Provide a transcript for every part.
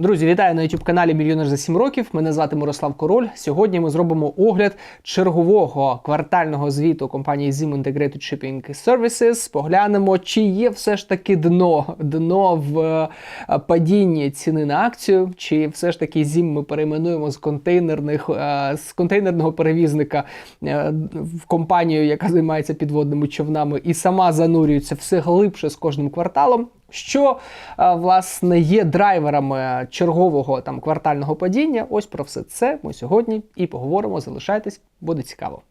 Друзі, вітаю на youtube каналі Мільйонер за 7 років. Мене звати Мирослав Король. Сьогодні ми зробимо огляд чергового квартального звіту компанії Zim Integrated Shipping Services. Поглянемо, чи є все ж таки дно дно в е, падінні ціни на акцію, чи все ж таки Zim ми перейменуємо з контейнерних е, з контейнерного перевізника е, в компанію, яка займається підводними човнами, і сама занурюється все глибше з кожним кварталом. Що е, власне є драйверами чергового там квартального падіння? Ось про все це ми сьогодні і поговоримо. Залишайтесь, буде цікаво.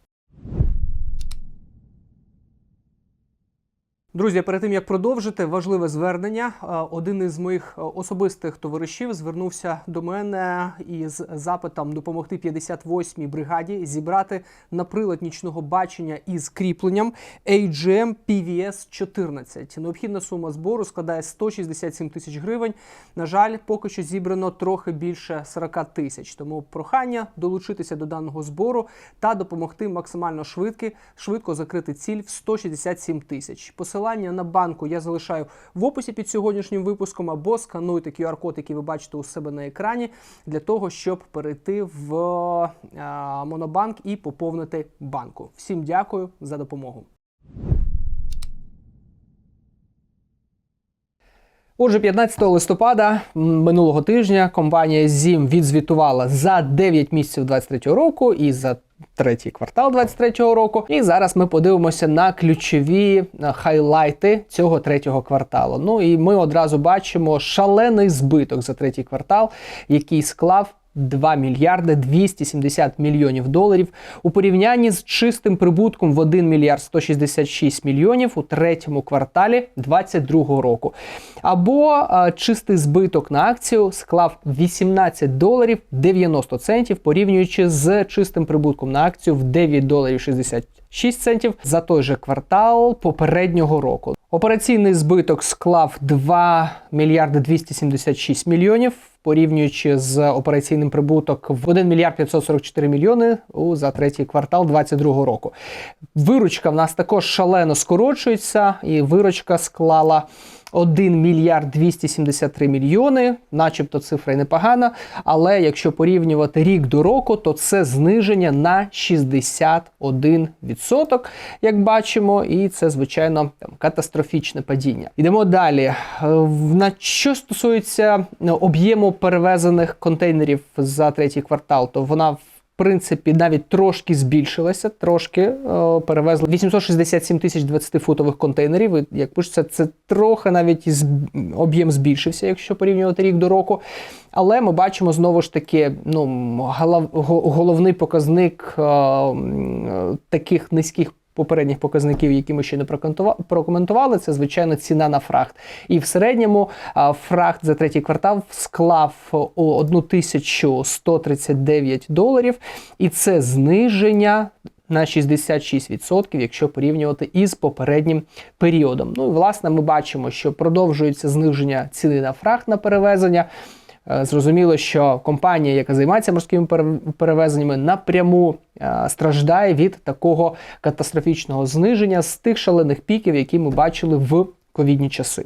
Друзі, перед тим як продовжити, важливе звернення. Е, Один із моїх е, особистих товаришів звернувся до мене із запитом допомогти 58-й бригаді зібрати на прилад нічного бачення із кріпленням AGM PVS 14. Необхідна сума збору складає 167 тисяч гривень. На жаль, поки що зібрано трохи більше 40 тисяч. Тому прохання долучитися до даного збору та допомогти максимально швидко, швидко закрити ціль в 167 тисяч. Посилання на банку я залишаю в описі під сьогоднішнім випуском або скануйте QR-код, який ви бачите у себе на екрані, для того, щоб перейти в е, Монобанк і поповнити банку. Всім дякую за допомогу. Отже, 15 листопада минулого тижня компанія ZIM відзвітувала за 9 місяців 23 року і за третій квартал 23 року. І зараз ми подивимося на ключові е, хайлайти цього третього кварталу. Ну і ми одразу бачимо шалений збиток за третій квартал, який склав 2 мільярди 270 мільйонів доларів у порівнянні з чистим прибутком в 1 мільярд 166 мільйонів у третьому кварталі 2022 року. Або а, чистий збиток на акцію склав 18 доларів 90 центів, порівнюючи з чистим прибутком на акцію в 9 доларів 60 6 центів за той же квартал попереднього року. Операційний збиток склав 2 мільярди 276 мільйонів, порівнюючи з операційним прибуток в 1 мільярд 544 мільйони за третій квартал 2022 року. Виручка в нас також шалено скорочується, і виручка склала 1 мільярд 273 мільйони, начебто цифра й непогана. Але якщо порівнювати рік до року, то це зниження на 61%, як бачимо, і це, звичайно, там, катастрофічне падіння. Йдемо далі. Е, На що стосується об'єму перевезених контейнерів за третій квартал, то вона в принципі навіть трошки збільшилася, трошки е, перевезли 867 тисяч 20-футових контейнерів. І, як пишеться, це трохи навіть об'єм збільшився, якщо порівнювати рік до року. Але ми бачимо знову ж таки ну, голов- головний показник е, е, таких низьких. Попередніх показників, які ми ще не прокоментува- прокоментували, це звичайно ціна на фрахт. І в середньому фрахт за третій квартал склав 1139 доларів, і це зниження. На 66%, якщо порівнювати із попереднім періодом. Ну і власне ми бачимо, що продовжується зниження ціни на фрахт на перевезення. Е, Зрозуміло, що компанія, яка займається морськими пере- перевезеннями, напряму е, страждає від такого катастрофічного зниження з тих шалених піків, які ми бачили в ковідні часи.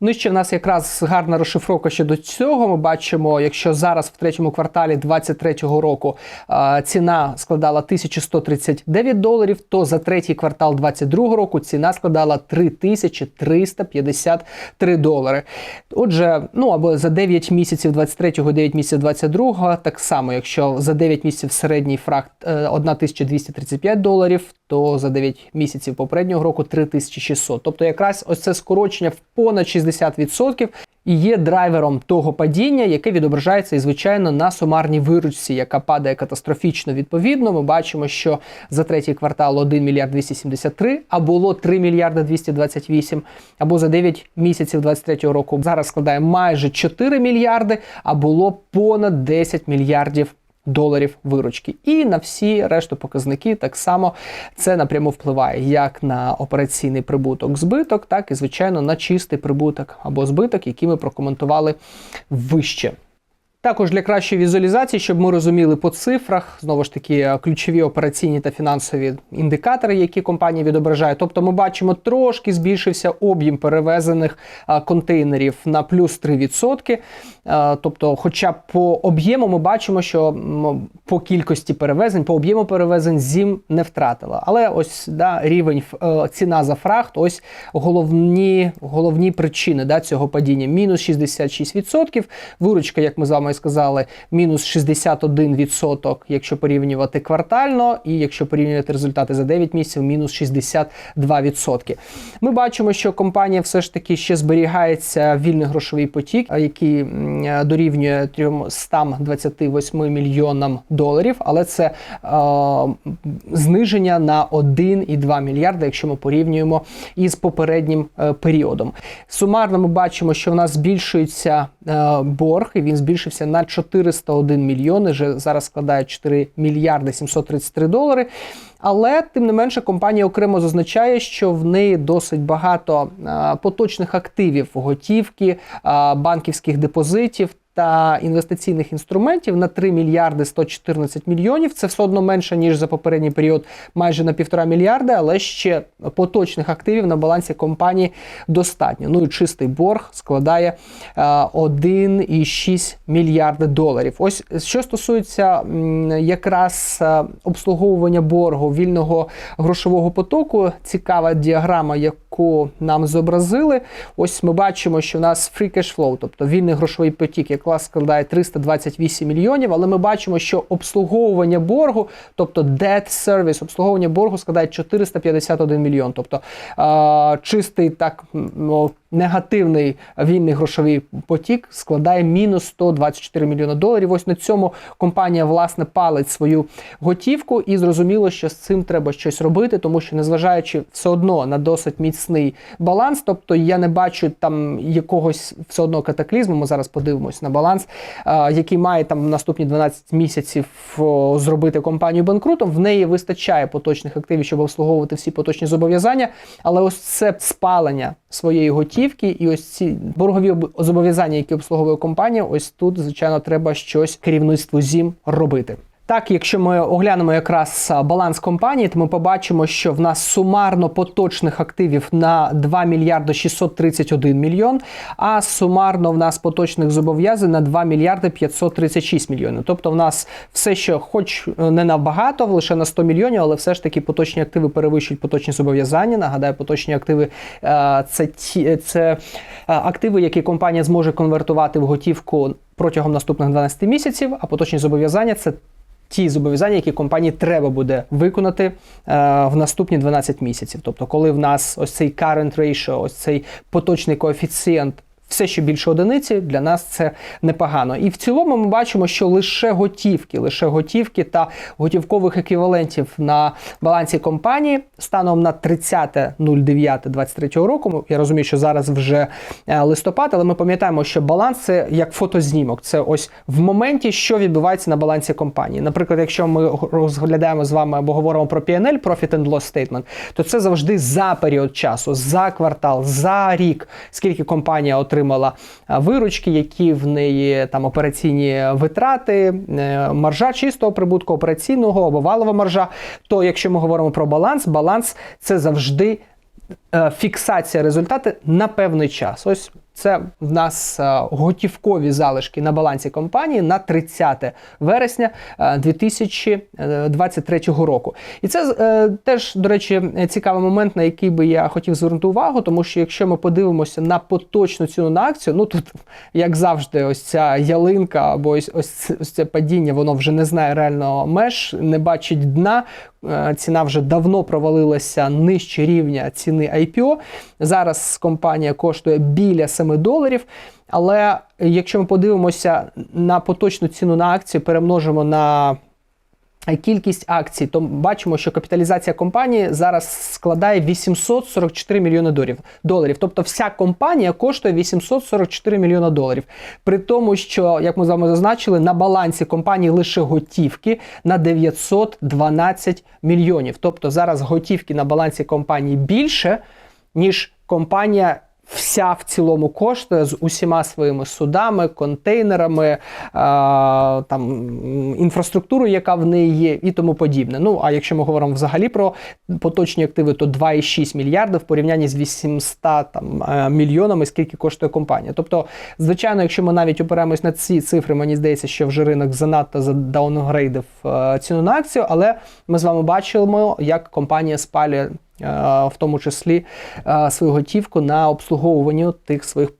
Ну і ще в нас якраз гарна розшифровка щодо цього. Ми бачимо, якщо зараз в третьому кварталі 2023 року е, ціна складала 1139 доларів, то за третій квартал 2022 року ціна складала 3353 долари. Отже, ну або за 9 місяців 23-го, 9 місяців 22-го, так само, якщо за 9 місяців середній фракт е, 1235 доларів, то за 9 місяців попереднього року 3600. Тобто якраз ось це скорочення в понад 60% і є драйвером того падіння, яке відображається і звичайно на сумарній виручці, яка падає катастрофічно. Відповідно, ми бачимо, що за третій квартал 1 мільярд 273, а було 3 мільярди 228, або за 9 місяців 23 року зараз складає майже 4 мільярди, а було понад 10 мільярдів доларів виручки. І на всі решту показники так само це напряму впливає як на операційний прибуток збиток, так і звичайно на чистий прибуток або збиток, який ми прокоментували вище. Також для кращої візуалізації, щоб ми розуміли по цифрах, знову ж таки, е, ключові операційні та фінансові індикатори, які компанія відображає. Тобто, ми бачимо, трошки збільшився об'єм перевезених контейнерів на плюс 3%. Тобто, хоча по об'єму ми бачимо, що по кількості перевезень, по об'єму перевезень зім не втратила. Але ось да, рівень е, ціна за фрахт, ось головні, головні причини да, цього падіння. Мінус 66%. Виручка, як ми з вами і сказали, мінус 61%, якщо порівнювати квартально, і якщо порівнювати результати за 9 місяців, мінус 62%. Ми бачимо, що компанія все ж таки ще зберігається вільний грошовий потік, який дорівнює 328 мільйонам доларів, але це е, зниження на 1,2 мільярда, якщо ми порівнюємо із попереднім е, періодом. Сумарно ми бачимо, що в нас збільшується е, борг, і він збільшився на 401 мільйони. Вже зараз складає 4 мільярди 733 долари. Але тим не менше компанія окремо зазначає, що в неї досить багато а, поточних активів, готівки, а, банківських депозитів. Та інвестиційних інструментів на 3 мільярди 114 мільйонів. Це все одно менше ніж за попередній період, майже на півтора мільярди, але ще поточних активів на балансі компанії достатньо. Ну і чистий борг складає е, 1,6 мільярди доларів. Ось що стосується якраз е, обслуговування боргу вільного грошового потоку, цікава діаграма, яку нам зобразили. Ось ми бачимо, що в нас free cash flow, тобто вільний грошовий потік, якраз складає 328 мільйонів. Але ми бачимо, що обслуговування боргу, тобто debt service, обслуговування боргу складає 451 мільйон. Тобто чистий так ну, негативний вільний грошовий потік складає мінус 124 мільйони доларів. Ось на цьому компанія власне палить свою готівку, і зрозуміло, що з цим треба щось робити, тому що незважаючи все одно на досить міцний баланс, тобто я не бачу там якогось все одно катаклізму. Ми зараз подивимось на баланс, який має там наступні 12 місяців зробити компанію банкрутом. В неї вистачає поточних активів, щоб обслуговувати всі поточні зобов'язання, але ось це спалення своєї готівки, і ось ці боргові зобов'язання, які обслуговує компанія, ось тут, звичайно, треба щось керівництву ЗІМ робити. Так, якщо ми оглянемо якраз баланс компанії, то ми побачимо, що в нас сумарно поточних активів на 2 мільярди 631 мільйон, а сумарно в нас поточних зобов'язань на 2 мільярди 536 мільйонів. Тобто в нас все, що хоч е, не набагато, лише на 100 мільйонів, але все ж таки поточні активи перевищують поточні зобов'язання. Нагадаю, поточні активи е, це ті це е, активи, які компанія зможе конвертувати в готівку протягом наступних 12 місяців, а поточні зобов'язання це ті зобов'язання, які компанії треба буде виконати е, в наступні 12 місяців. Тобто, коли в нас ось цей current ratio, ось цей поточний коефіцієнт. Все, що більше одиниці, для нас це непогано. І в цілому ми бачимо, що лише готівки, лише готівки та готівкових еквівалентів на балансі компанії станом на 30.09.23 року. Я розумію, що зараз вже е, листопад, але ми пам'ятаємо, що баланс це як фотознімок. Це ось в моменті, що відбувається на балансі компанії. Наприклад, якщо ми розглядаємо з вами або говоримо про PNL, Profit and Loss Statement, то це завжди за період часу, за квартал, за рік, скільки компанія отримала е, виручки, які в неї там операційні витрати, е, маржа чистого прибутку, операційного або валова маржа. То якщо ми говоримо про баланс, баланс це завжди е, фіксація результату на певний час. Ось це в нас е, готівкові залишки на балансі компанії на 30 вересня е, 2023 року. І це е, теж, до речі, цікавий момент, на який би я хотів звернути увагу, тому що якщо ми подивимося на поточну ціну на акцію, ну тут, як завжди, ось ця ялинка або ось, ось, ось це падіння, воно вже не знає реального меж, не бачить дна. Е, Ціна вже давно провалилася нижче рівня ціни IPO. Зараз компанія коштує біля 7 доларів. Але якщо ми подивимося на поточну ціну на акцію, перемножимо на кількість акцій, то бачимо, що капіталізація компанії зараз складає 844 мільйони доларів. Тобто вся компанія коштує 844 мільйони доларів. При тому, що, як ми з вами зазначили, на балансі компанії лише готівки на 912 мільйонів. Тобто зараз готівки на балансі компанії більше, ніж компанія вся в цілому коштує з усіма своїми судами, контейнерами, е, там інфраструктурою, яка в неї є, і тому подібне. Ну а якщо ми говоримо взагалі про поточні активи, то 2,6 мільярди в порівнянні з 800 там, е, мільйонами, скільки коштує компанія. Тобто, звичайно, якщо ми навіть опираємось на ці цифри, мені здається, що вже ринок занадто задаунгрейдив е, ціну на акцію, але ми з вами бачимо, як компанія спалює в тому числі свою готівку на обслуговування тих своїх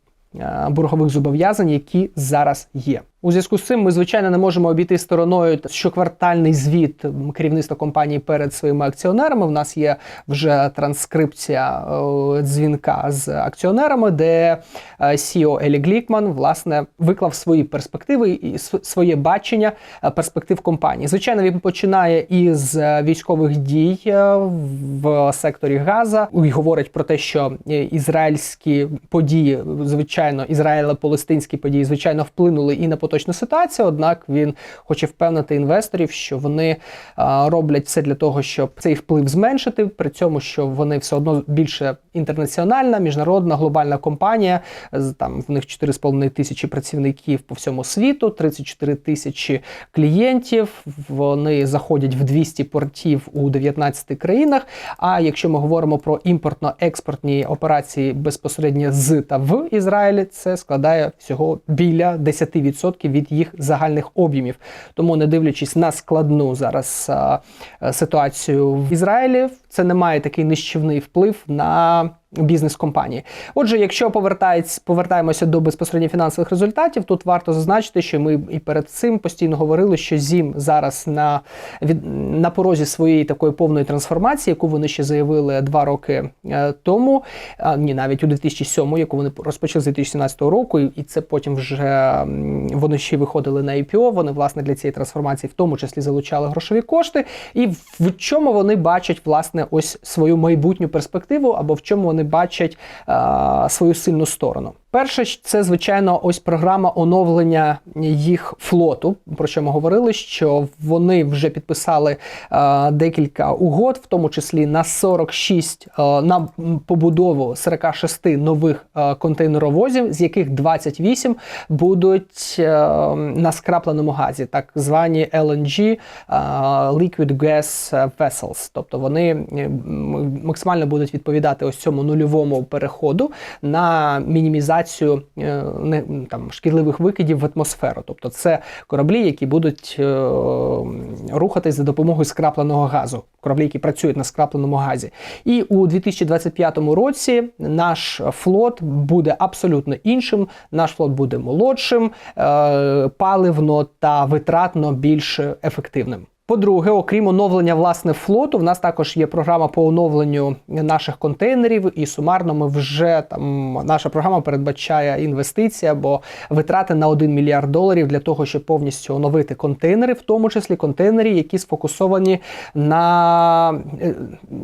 боргових зобов'язань, які зараз є. У зв'язку з цим ми, звичайно, не можемо обійти стороною щоквартальний звіт керівництва компанії перед своїми акціонерами. В нас є вже транскрипція е, дзвінка з акціонерами, де CEO Елі Глікман власне виклав свої перспективи і своє бачення е, перспектив компанії. Звичайно, він починає із е, військових дій в секторі Газа і говорить про те, що ізраїльські події, звичайно, ізраїло-палестинські події, звичайно, вплинули і на поточну ситуацію. Однак він хоче впевнити інвесторів, що вони роблять все для того, щоб цей вплив зменшити, при цьому, що вони все одно більше інтернаціональна, міжнародна глобальна компанія. Там в них 4,5 тисячі працівників по всьому світу, 34 тисячі клієнтів. Вони заходять в 200 портів у 19 країнах. А якщо ми говоримо про імпортно-експортні операції безпосередньо з та в Ізраїлі, це складає всього біля 10% від їх загальних об'ємів. Тому, не дивлячись на складну зараз ситуацію в Ізраїлі, це не має такий нищівний вплив на бізнес компанії. Отже, якщо повертаємося до безпосередньо фінансових результатів, тут варто зазначити, що ми і перед цим постійно говорили, що ЗІМ зараз на, від, на порозі своєї такої повної трансформації, яку вони ще заявили два роки е, тому, а, ні, навіть у 2007, яку вони розпочали з 2017 року, і це потім вже вони ще виходили на IPO, Вони власне для цієї трансформації в тому числі залучали грошові кошти. І в чому вони бачать власне ось свою майбутню перспективу, або в чому вони бачать свою сильну сторону. Перше, це звичайно, ось програма оновлення їх флоту. Про що ми говорили, що вони вже підписали е, декілька угод, в тому числі на 46, е, на побудову 46 нових е, контейнеровозів, з яких 28 будуть е, на скрапленому газі, так звані LNG е, Liquid Gas Vessels. Тобто вони максимально будуть відповідати ось цьому нульовому переходу на мінімізацію е, не, там, шкідливих викидів в атмосферу. Тобто це кораблі, які будуть е, рухатись за допомогою скрапленого газу. Кораблі, які працюють на скрапленому газі. І у 2025 році наш флот буде абсолютно іншим. Наш флот буде молодшим, е, паливно та витратно більш ефективним. По-друге, окрім оновлення власне флоту, в нас також є програма по оновленню наших контейнерів, і сумарно ми вже там наша програма передбачає інвестиції або витрати на 1 мільярд доларів для того, щоб повністю оновити контейнери, в тому числі контейнери, які сфокусовані на е,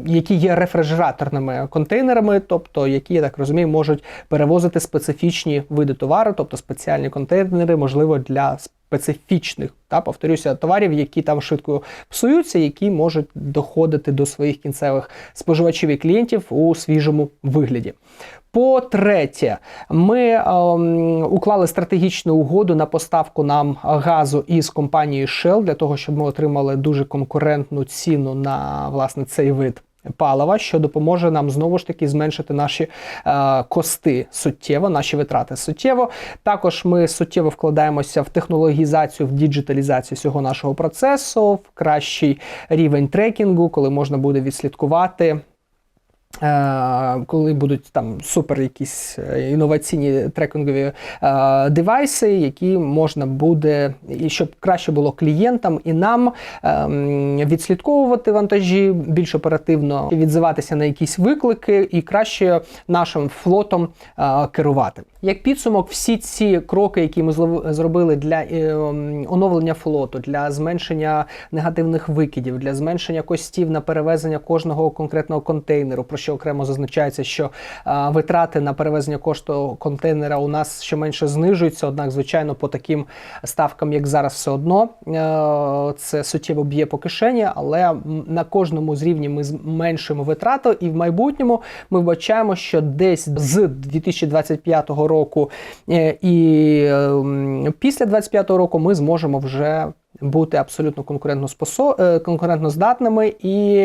які є рефрижераторними контейнерами, тобто які я так розумію, можуть перевозити специфічні види товару, тобто спеціальні контейнери, можливо, для специфічних, та повторюся, товарів, які там швидко псуються, які можуть доходити до своїх кінцевих споживачів і клієнтів у свіжому вигляді. По-третє, ми ем, уклали стратегічну угоду на поставку нам газу із компанією Shell для того, щоб ми отримали дуже конкурентну ціну на власне цей вид. Палива, що допоможе нам знову ж таки зменшити наші е, кости суттєво, наші витрати суттєво. Також ми суттєво вкладаємося в технологізацію, в діджиталізацію всього нашого процесу, в кращий рівень трекінгу, коли можна буде відслідкувати. Е, Коли будуть там супер якісь е, інноваційні трекінгові е, девайси, які можна буде, і щоб краще було клієнтам і нам ем, відслідковувати вантажі більш оперативно, відзиватися на якісь виклики і краще нашим флотом керувати. Як підсумок, всі ці кроки, які ми зробили для ем, оновлення флоту, для зменшення негативних викидів, для зменшення костів на перевезення кожного конкретного контейнеру, про що окремо зазначається, що е, витрати на перевезення кошту контейнера у нас щоменше знижуються. Однак, звичайно, по таким ставкам, як зараз, все одно е, це суттєво б'є по кишені, але на кожному з рівні ми зменшуємо витрати, і в майбутньому ми вбачаємо, що десь з 2025 року е, і е, м, після 2025 року ми зможемо вже бути абсолютно е, конкурентно здатними, і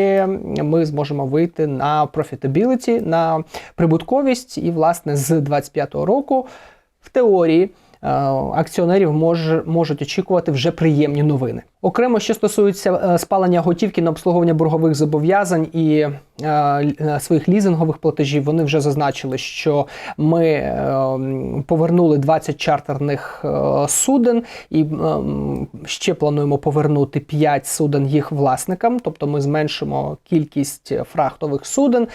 ми зможемо вийти на profitability, на прибутковість. І, власне, з 2025 року в теорії. е, Акціонерів може, можуть очікувати вже приємні новини. Окремо, що стосується е, спалення готівки на обслуговування боргових зобов'язань і е, своїх лізингових платежів, вони вже зазначили, що ми е, повернули 20 чартерних е, суден і м, ще плануємо повернути 5 суден їх власникам. Тобто ми зменшимо кількість фрахтових суден, е,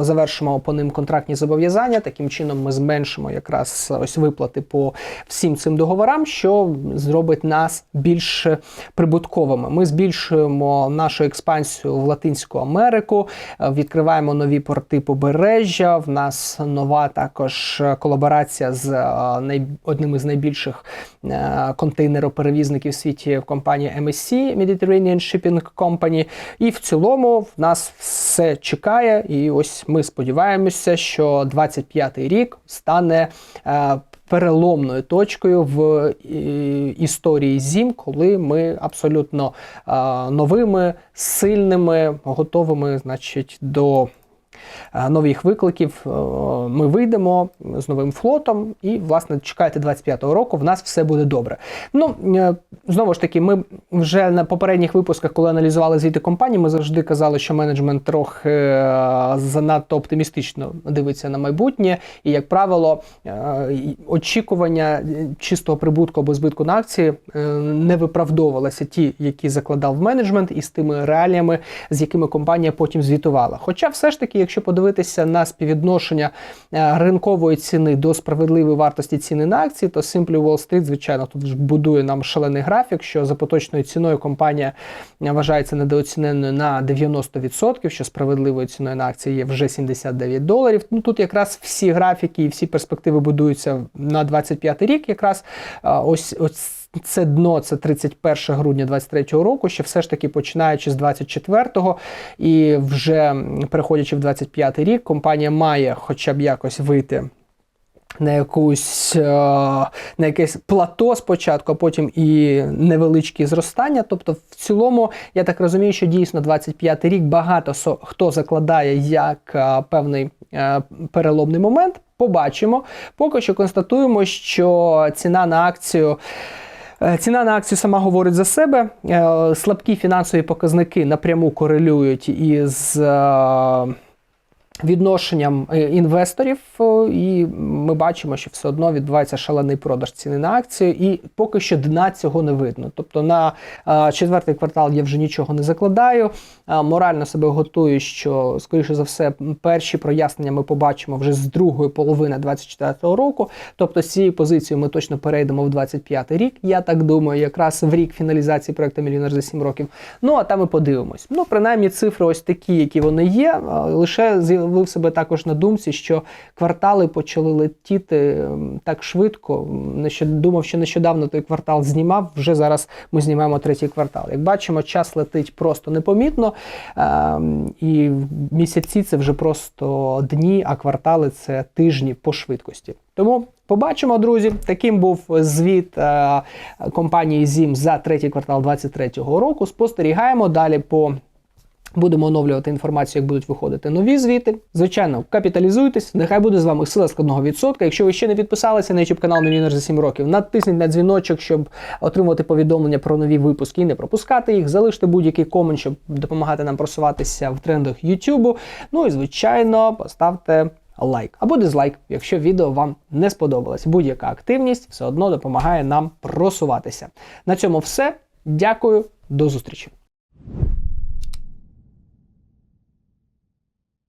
завершимо по ним контрактні зобов'язання. Таким чином ми зменшимо якраз ось виплати по всім цим договорам, що зробить нас більш прибутковими. Ми збільшуємо нашу експансію в Латинську Америку, е, відкриваємо нові порти побережжя. В нас нова також колаборація з е, одним із найбільших е, контейнероперевізників в світі компанія MSC Mediterranean Shipping Company. І в цілому в нас все чекає. І ось ми сподіваємося, що 25-й рік стане. Переломною точкою в е, історії ЗІМ, коли ми абсолютно новими, сильними, готовими, значить, до нових викликів. Е, Ми вийдемо з новим флотом, і, власне, чекайте 25-го року, в нас все буде добре. Ну, е, знову ж таки, ми вже на попередніх випусках, коли аналізували звіти компанії, ми завжди казали, що менеджмент трохи е, занадто оптимістично дивиться на майбутнє, і, як правило, очікування чистого прибутку або збитку на акції не виправдовувалися ті, які закладав менеджмент, і з тими реаліями, з якими компанія потім звітувала. Хоча, все ж таки, якщо подивитися на співвідношення е, ринкової ціни до справедливої вартості ціни на акції, то Simply Wall Street, звичайно, тут будує нам шалений графік, що за поточною ціною компанія е, вважається недооціненою на 90%, що справедливою ціною на акції є вже 79 доларів. Ну тут якраз всі графіки і всі перспективи будуються на 25 рік. Якраз е, ось ось. Це дно, це 31 грудня 23 року, що все ж таки починаючи з 24-го і вже переходячи в 25 рік, компанія має хоча б якось вийти на якусь е, на якесь плато спочатку, а потім і невеличкі зростання. Тобто, в цілому, я так розумію, що дійсно 25 рік багато хто закладає як е, певний е, переломний момент. Побачимо. Поки що констатуємо, що ціна на акцію. Е, Ціна на акцію сама говорить за себе. Е, Слабкі фінансові показники напряму корелюють із е, відношенням е, інвесторів, і ми бачимо, що все одно відбувається шалений продаж ціни на акцію, і поки що дна цього не видно. Тобто на е, четвертий квартал я вже нічого не закладаю. Е, Морально себе готую, що скоріше за все перші прояснення ми побачимо вже з другої половини 2024 року. Тобто з цієї позиції ми точно перейдемо в 25 рік. Я так думаю, якраз в рік фіналізації проекту Мільйонер за 7 років. Ну а там ми подивимось. Ну, принаймні, цифри ось такі, які вони є. Лише з'явив себе також на думці, що квартали почали летіти так швидко. Думав, що нещодавно той квартал знімав. Вже зараз ми знімаємо третій квартал. Як бачимо, час летить просто непомітно. ем, І місяці це вже просто дні, а квартали це тижні по швидкості. Тому побачимо, друзі. Таким був звіт е, компанії ZIM за третій квартал 2023 року. Спостерігаємо далі по. Будемо оновлювати інформацію, як будуть виходити нові звіти. Звичайно, капіталізуйтесь. Нехай буде з вами сила складного відсотка. Якщо ви ще не підписалися на YouTube канал Мільйонер за 7 років, натисніть на дзвіночок, щоб отримувати повідомлення про нові випуски і не пропускати їх. Залиште будь-який комент, щоб допомагати нам просуватися в трендах YouTube. Ну і звичайно, поставте лайк або дизлайк, якщо відео вам не сподобалось. Будь-яка активність все одно допомагає нам просуватися. На цьому все. Дякую, до зустрічі.